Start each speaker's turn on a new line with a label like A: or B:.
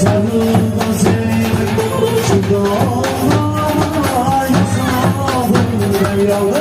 A: Sarılma sevdim şu dağlara Yeah.